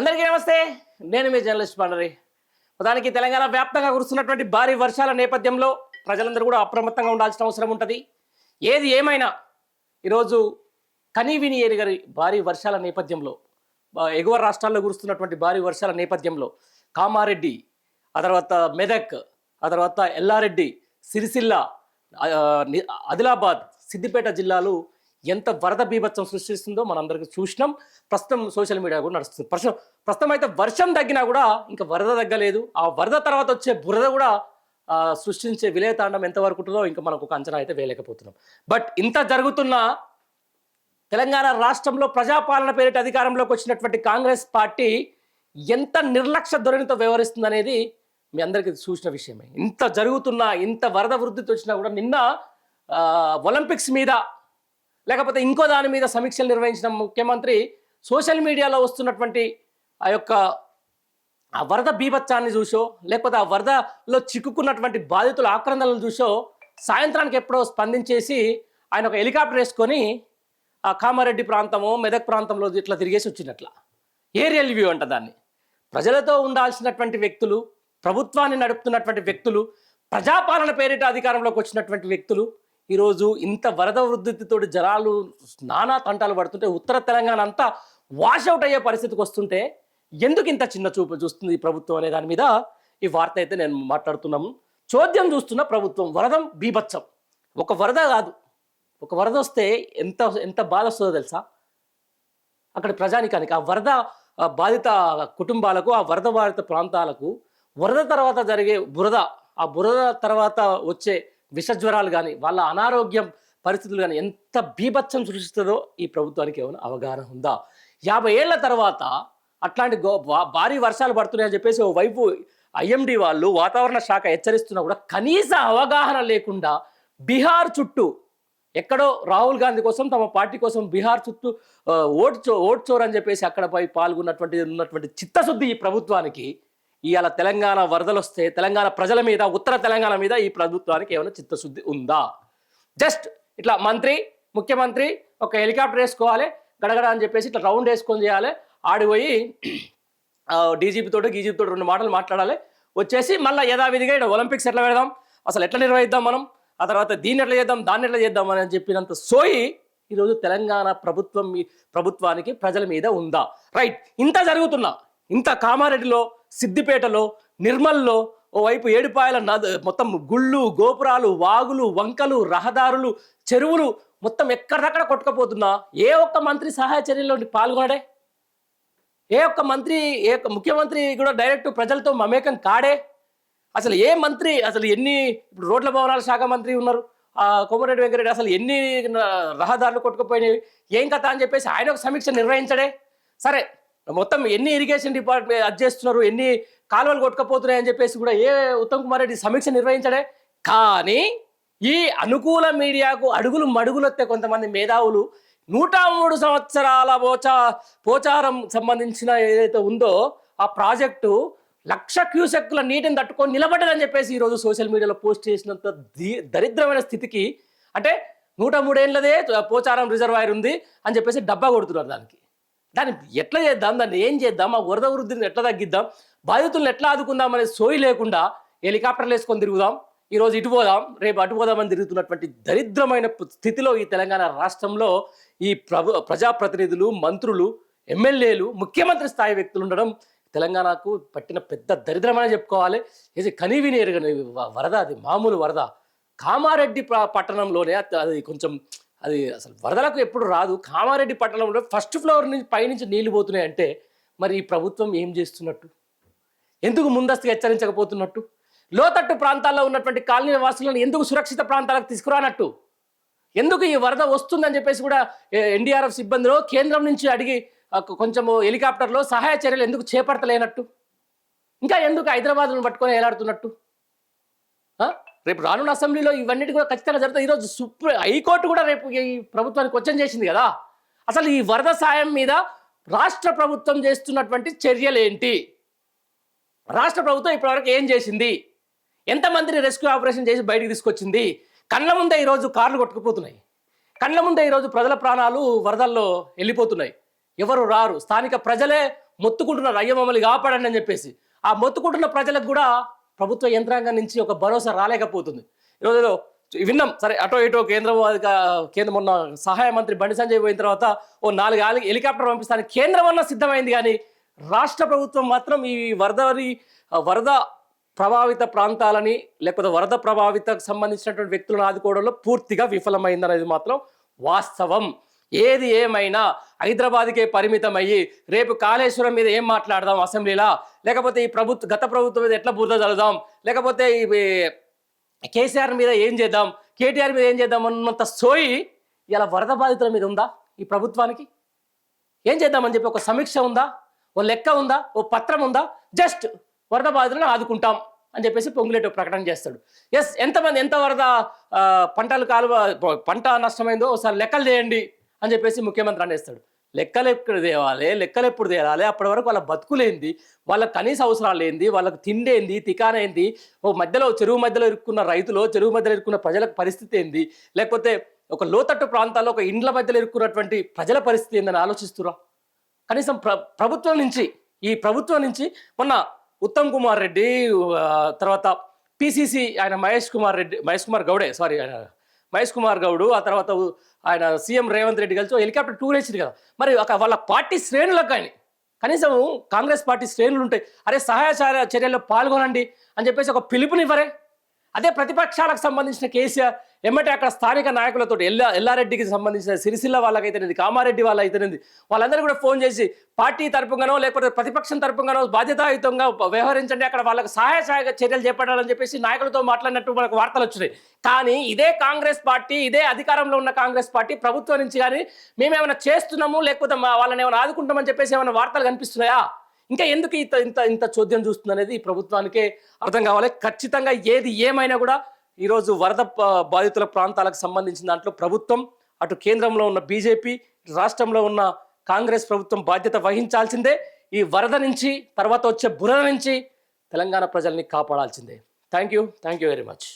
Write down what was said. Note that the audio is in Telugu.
అందరికీ నమస్తే. నేను మీ జర్నలిస్ట్ పండరి. దానికి తెలంగాణ వ్యాప్తంగా కురుస్తున్నటువంటి భారీ వర్షాల నేపథ్యంలో ప్రజలందరూ కూడా అప్రమత్తంగా ఉండాల్సిన అవసరం ఉంటుంది. ఏది ఏమైనా ఈరోజు కనీవిని ఎరుగరి భారీ వర్షాల నేపథ్యంలో ఎగువ రాష్ట్రాల్లో కురుస్తున్నటువంటి భారీ వర్షాల నేపథ్యంలో కామారెడ్డి ఆ తర్వాత మెదక్ ఆ తర్వాత ఎల్లారెడ్డి సిరిసిల్ల ఆదిలాబాద్ సిద్దిపేట జిల్లాలు ఎంత వరద బీభత్సం సృష్టిస్తుందో మనందరికీ చూసినాం. ప్రస్తుతం సోషల్ మీడియా కూడా నడుస్తుంది. ప్రస్తుతం ప్రస్తుతం అయితే వర్షం తగ్గినా కూడా ఇంకా వరద తగ్గలేదు. ఆ వరద తర్వాత వచ్చే బురద కూడా సృష్టించే విలయతాండం ఎంతవరకు ఉంటుందో ఇంకా మనకు ఒక అంచనా అయితే వేయలేకపోతున్నాం. బట్ ఇంత జరుగుతున్న తెలంగాణ రాష్ట్రంలో ప్రజాపాలన పేరిట అధికారంలోకి వచ్చినటువంటి కాంగ్రెస్ పార్టీ ఎంత నిర్లక్ష్య ధోరణితో వ్యవహరిస్తుంది అనేది మీ అందరికీ చూసిన విషయమే. ఇంత జరుగుతున్నా ఇంత వరద వృద్ధితో వచ్చినా కూడా నిన్న ఒలింపిక్స్ మీద లేకపోతే ఇంకో దాని మీద సమీక్షలు నిర్వహించిన ముఖ్యమంత్రి సోషల్ మీడియాలో వస్తున్నటువంటి ఆ యొక్క ఆ వరద బీభత్సాన్ని చూసో లేకపోతే ఆ వరదలో చిక్కుకున్నటువంటి బాధితుల ఆక్రందనలు చూసో సాయంత్రానికి ఎప్పుడో స్పందించేసి ఆయన ఒక హెలికాప్టర్ వేసుకొని ఆ కామారెడ్డి ప్రాంతము మెదక్ ప్రాంతంలో ఇట్లా తిరిగేసి వచ్చినట్ల. ఏరియల్ వ్యూ అంట దాన్ని? ప్రజలతో ఉండాల్సినటువంటి వ్యక్తులు ప్రభుత్వాన్ని నడుపుతున్నటువంటి వ్యక్తులు ప్రజాపాలన పేరిట అధికారంలోకి వచ్చినటువంటి వ్యక్తులు ఈరోజు ఇంత వరద వృద్ధితో జనాలు నానా తంటాలు పడుతుంటే ఉత్తర తెలంగాణ అంతా వాషౌట్ అయ్యే పరిస్థితికి వస్తుంటే ఎందుకు ఇంత చిన్న చూపు చూస్తుంది ఈ ప్రభుత్వం అనే దాని మీద ఈ వార్త అయితే నేను మాట్లాడుతున్నాము. చోద్యం చూస్తున్న ప్రభుత్వం వరదం బీభత్సం. ఒక వరద కాదు. ఒక వరద వస్తే ఎంత ఎంత బాధ వస్తుందో తెలుసా? అక్కడ ప్రజానికానికి ఆ వరద బాధిత కుటుంబాలకు ఆ వరద బాధిత ప్రాంతాలకు వరద తర్వాత జరిగే బురద ఆ బురద తర్వాత వచ్చే విషజ్వరాలు కానీ వాళ్ళ అనారోగ్యం పరిస్థితులు కానీ ఎంత బీభత్సం సృష్టిస్తుందో ఈ ప్రభుత్వానికి ఏమైనా అవగాహన ఉందా? యాభై ఏళ్ళ తర్వాత అట్లాంటి గో భారీ వర్షాలు పడుతున్నాయని చెప్పేసి ఓ వైపు ఐఎండి వాళ్ళు వాతావరణ శాఖ హెచ్చరిస్తున్నా కూడా కనీస అవగాహన లేకుండా బీహార్ చుట్టూ ఎక్కడో రాహుల్ గాంధీ కోసం తమ పార్టీ కోసం బీహార్ చుట్టూ ఓడ్చో ఓట్ చో చెప్పేసి అక్కడ పోయి పాల్గొన్నటువంటి ఉన్నటువంటి చిత్తశుద్ధి ఈ ప్రభుత్వానికి ఇవాళ తెలంగాణ వరదలు వస్తే తెలంగాణ ప్రజల మీద ఉత్తర తెలంగాణ మీద ఈ ప్రభుత్వానికి ఏమైనా చిత్తశుద్ధి ఉందా? జస్ట్ ఇట్లా మంత్రి ముఖ్యమంత్రి ఒక హెలికాప్టర్ వేసుకోవాలి గడగడ అని చెప్పేసి ఇట్లా రౌండ్ వేసుకొని చేయాలి. ఆడిపోయి డీజీపీ తోటి గీజీపీ తోటి రెండు మాటలు మాట్లాడాలి. వచ్చేసి మళ్ళీ యథావిధిగా ఇక్కడ ఒలింపిక్స్ ఎట్లా పెడదాం? అసలు ఎట్లా నిర్వహిద్దాం మనం? ఆ తర్వాత దీన్ని ఎట్లా చేద్దాం? దాన్ని ఎట్లా చేద్దాం? అని చెప్పినంత సోయి ఈరోజు తెలంగాణ ప్రభుత్వం మీ- ప్రభుత్వానికి ప్రజల మీద ఉందా? రైట్ ఇంత జరుగుతున్నా. ఇంత కామారెడ్డిలో సిద్దిపేటలో నిర్మల్లో ఓవైపు ఏడుపాయల నద మొత్తం గుళ్ళు గోపురాలు వాగులు వంకలు రహదారులు చెరువులు మొత్తం ఎక్కడెక్కడ కొట్టుకపోతున్నా ఏ ఒక్క మంత్రి సహాయ చర్యల్లో పాల్గొనడే? ఏ ఒక్క మంత్రి ఏ ఒక్క ముఖ్యమంత్రి కూడా డైరెక్ట్ ప్రజలతో మమేకం కాడే? అసలు ఏ మంత్రి అసలు ఎన్ని ఇప్పుడు రోడ్ల భవనాల శాఖ మంత్రి ఉన్నారు? కోమరెడ్డి వెంకరెడ్డి అసలు ఎన్ని రహదారులు కొట్టుకుపోయినాయి ఏం కథ అని చెప్పేసి ఆయన ఒక సమీక్ష నిర్వహించడే? సరే మొత్తం ఎన్ని ఇరిగేషన్ డిపార్ట్మెంట్ అది చేస్తున్నారు ఎన్ని కాలువలు కొట్టుకపోతున్నాయని చెప్పేసి కూడా ఏ ఉత్తమ్ కుమార్ రెడ్డి సమీక్ష నిర్వహించడే. కానీ ఈ అనుకూల మీడియాకు అడుగులు మడుగులొత్తే కొంతమంది మేధావులు నూట మూడు సంవత్సరాల పోచా పోచారం సంబంధించిన ఏదైతే ఉందో ఆ ప్రాజెక్టు లక్ష క్యూసెక్కుల నీటిని తట్టుకొని నిలబడ్డదని చెప్పేసి ఈరోజు సోషల్ మీడియాలో పోస్ట్ చేసినంత దరిద్రమైన స్థితికి అంటే నూట మూడేళ్ళదే పోచారం రిజర్వాయర్ ఉంది అని చెప్పేసి డబ్బా కొడుతున్నారు దానికి. దాన్ని ఎట్లా చేద్దాం? దాన్ని ఏం చేద్దాం? ఆ వరద వృద్ధిని ఎట్లా తగ్గిద్దాం? బాధితులను ఎట్లా ఆదుకుందాం అనే సోయి లేకుండా హెలికాప్టర్లు వేసుకొని తిరుగుదాం. ఈరోజు ఇటు పోదాం రేపు అటు పోదామని తిరుగుతున్నటువంటి దరిద్రమైన స్థితిలో ఈ తెలంగాణ రాష్ట్రంలో ఈ ప్రభు ప్రజాప్రతినిధులు మంత్రులు ఎమ్మెల్యేలు ముఖ్యమంత్రి స్థాయి వ్యక్తులు ఉండడం తెలంగాణకు పట్టిన పెద్ద దరిద్రమని చెప్పుకోవాలి. ఇది కనీవిని ఎరగని వరద అది మామూలు వరద. కామారెడ్డి పట్టణంలోనే అది కొంచెం అది అసలు వరదలకు ఎప్పుడు రాదు. కామారెడ్డి పట్టణంలో ఫస్ట్ ఫ్లోర్ నుంచి పైనుంచి నీళ్ళు పోతున్నాయి అంటే మరి ఈ ప్రభుత్వం ఏం చేస్తున్నట్టు? ఎందుకు ముందస్తుగా హెచ్చరించకపోతున్నట్టు? లోతట్టు ప్రాంతాల్లో ఉన్నటువంటి కాలనీ వాసులను ఎందుకు సురక్షిత ప్రాంతాలకు తీసుకురానట్టు? ఎందుకు ఈ వరద వస్తుందని చెప్పేసి కూడా ఎన్డీఆర్ఎఫ్ సిబ్బందిలో కేంద్రం నుంచి అడిగి కొంచెం కొంచెము హెలికాప్టర్లో సహాయ చర్యలు ఎందుకు చేపడతలేనట్టు? ఇంకా ఎందుకు హైదరాబాద్ను పట్టుకొని ఏలాడుతున్నట్టు రేపు రానున్న అసెంబ్లీలో ఇవన్నీ కూడా ఖచ్చితంగా జరుగుతాయి. ఈరోజు సుప్రీం హైకోర్టు కూడా రేపు ఈ ప్రభుత్వానికి క్వశ్చన్ చేసింది కదా. అసలు ఈ వరద సాయం మీద రాష్ట్ర ప్రభుత్వం చేస్తున్నటువంటి చర్యలు ఏంటి రాష్ట్ర ప్రభుత్వం ఇప్పటివరకు ఏం చేసింది? ఎంతమందిని రెస్క్యూ ఆపరేషన్ చేసి బయటకు తీసుకొచ్చింది? కళ్ళ ముందే ఈరోజు కార్లు కొట్టుకుపోతున్నాయి. కళ్ళ ముందే ఈరోజు ప్రజల ప్రాణాలు వరదల్లో వెళ్ళిపోతున్నాయి. ఎవరు రారు? స్థానిక ప్రజలే మొత్తుకుంటున్నారు. అయ్య మమ్మల్ని కాపాడండి అని చెప్పేసి. ఆ మొత్తుకుంటున్న ప్రజలకు కూడా ప్రభుత్వ యంత్రాంగం నుంచి ఒక భరోసా రాలేకపోతుంది. ఈరోజు విన్నాం సరే అటో ఇటో కేంద్రం కేంద్రం మొన్న సహాయ మంత్రి బండి సంజయ్ పోయిన తర్వాత ఓ నాలుగు ఆలి- హెలికాప్టర్ పంపిస్తాను కేంద్రం అన్న సిద్ధమైంది కానీ రాష్ట్ర ప్రభుత్వం మాత్రం ఈ వరదని వరద ప్రభావిత ప్రాంతాలని లేకపోతే వరద ప్రభావితకు సంబంధించినటువంటి వ్యక్తులను ఆదుకోవడంలో పూర్తిగా విఫలమైందనేది మాత్రం వాస్తవం. ఏది ఏమైనా హైదరాబాద్కే పరిమితం అయ్యి రేపు కాళేశ్వరం మీద ఏం మాట్లాడదాం అసెంబ్లీలా? లేకపోతే ఈ ప్రభుత్వ గత ప్రభుత్వం మీద ఎట్లా బురద చల్లుదాం లేకపోతే ఈ కేసీఆర్ మీద ఏం చేద్దాం? కేటీఆర్ మీద ఏం చేద్దాం అన్నంత సోయి ఇలా వరద బాధితుల మీద ఉందా ఈ ప్రభుత్వానికి? ఏం చేద్దామని చెప్పి ఒక సమీక్ష ఉందా? ఓ లెక్క ఉందా? ఓ పత్రం ఉందా? జస్ట్ వరద బాధితులను ఆదుకుంటాం అని చెప్పేసి పొంగులేటి ప్రకటన చేస్తాడు. ఎస్ ఎంతమంది ఎంత వరద పంటలు కాలువ పంట నష్టమైందో ఒకసారి లెక్కలు చేయండి. అని చెప్పేసి ముఖ్యమంత్రి అనేస్తాడు. లెక్కలు ఎప్పుడు తేవాలి? లెక్కలు ఎప్పుడు తేవాలి అప్పటి వరకు వాళ్ళ బతుకులేంది? వాళ్ళ కనీస అవసరాలు ఏంది? వాళ్ళకి తిండేంది? తికానేంది ఓ మధ్యలో చెరువు మధ్యలో ఇరుక్కున్న రైతులు చెరువు మధ్యలో ఇరుక్కున్న ప్రజలకు పరిస్థితి ఏంది? లేకపోతే ఒక లోతట్టు ప్రాంతాల్లో ఒక ఇండ్ల మధ్యలో ఇరుక్కున్నటువంటి ప్రజల పరిస్థితి ఏందని ఆలోచిస్తురా కనీసం ప్ర ప్రభుత్వం నుంచి ఈ ప్రభుత్వం నుంచి మొన్న ఉత్తమ్ కుమార్ రెడ్డి తర్వాత పిసిసి ఆయన మహేష్ కుమార్ రెడ్డి మహేష్ కుమార్ గౌడే సారీ ఆయన మహేష్ కుమార్ గౌడు ఆ తర్వాత ఆయన సీఎం రేవంత్ రెడ్డి కలిసి హెలికాప్టర్ టూర్ వేసింది కదా. మరి ఒక వాళ్ళ పార్టీ శ్రేణులకు కానీ కనీసం కాంగ్రెస్ పార్టీ శ్రేణులు ఉంటాయి అరే సహాయ చర్యల్లో పాల్గొనండి అని చెప్పేసి ఒక పిలుపునివ్వరే. అదే ప్రతిపక్షాలకు సంబంధించిన కేసీఆర్ ఏమంటే అక్కడ స్థానిక నాయకులతో ఎల్లా ఎల్లారెడ్డికి సంబంధించిన సిరిసిల్ల వాళ్ళకైతేనేది కామారెడ్డి వాళ్ళైతేనేది వాళ్ళందరూ కూడా ఫోన్ చేసి పార్టీ తరపుగానో లేకపోతే ప్రతిపక్షం తరపుగానో బాధ్యతాయుతంగా వ్యవహరించండి అక్కడ వాళ్ళకి సహాయ సహాయ చర్యలు చేపట్టాలని చెప్పేసి నాయకులతో మాట్లాడినట్టు మనకు వార్తలు వచ్చినాయి. కానీ ఇదే కాంగ్రెస్ పార్టీ ఇదే అధికారంలో ఉన్న కాంగ్రెస్ పార్టీ ప్రభుత్వం నుంచి కానీ మేమేమైనా చేస్తున్నాము లేకపోతే మా వాళ్ళని ఏమైనా ఆదుకుంటామని చెప్పేసి ఏమైనా వార్తలు కనిపిస్తున్నాయా? ఇంకా ఎందుకు ఇంత ఇంత ఇంత చోద్యం చూస్తుంది అనేది ఈ ప్రభుత్వానికే అర్థం కావాలి. ఖచ్చితంగా ఏది ఏమైనా కూడా ఈరోజు వరద బాధితుల ప్రాంతాలకు సంబంధించిన దాంట్లో ప్రభుత్వం అటు కేంద్రంలో ఉన్న బీజేపీ రాష్ట్రంలో ఉన్న కాంగ్రెస్ ప్రభుత్వం బాధ్యత వహించాల్సిందే. ఈ వరద నుంచి తర్వాత వచ్చే బురద నుంచి తెలంగాణ ప్రజల్ని కాపాడాల్సిందే. Thank you thank you very much